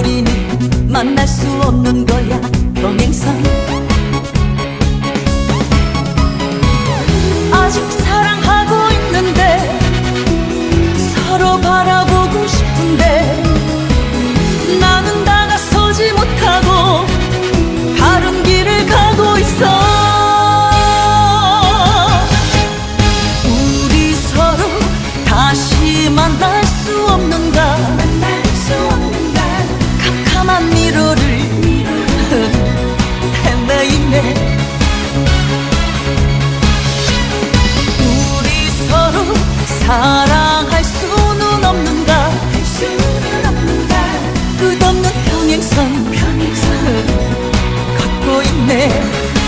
우리는 만날 수 없는 거야. 평행선 아직 사랑하고 있는데 서로 바라보 있네. 우리 서로 사랑할 수는 없는가? 수는 없는가? 끝없는 평행선 평행선. 걷고 있네.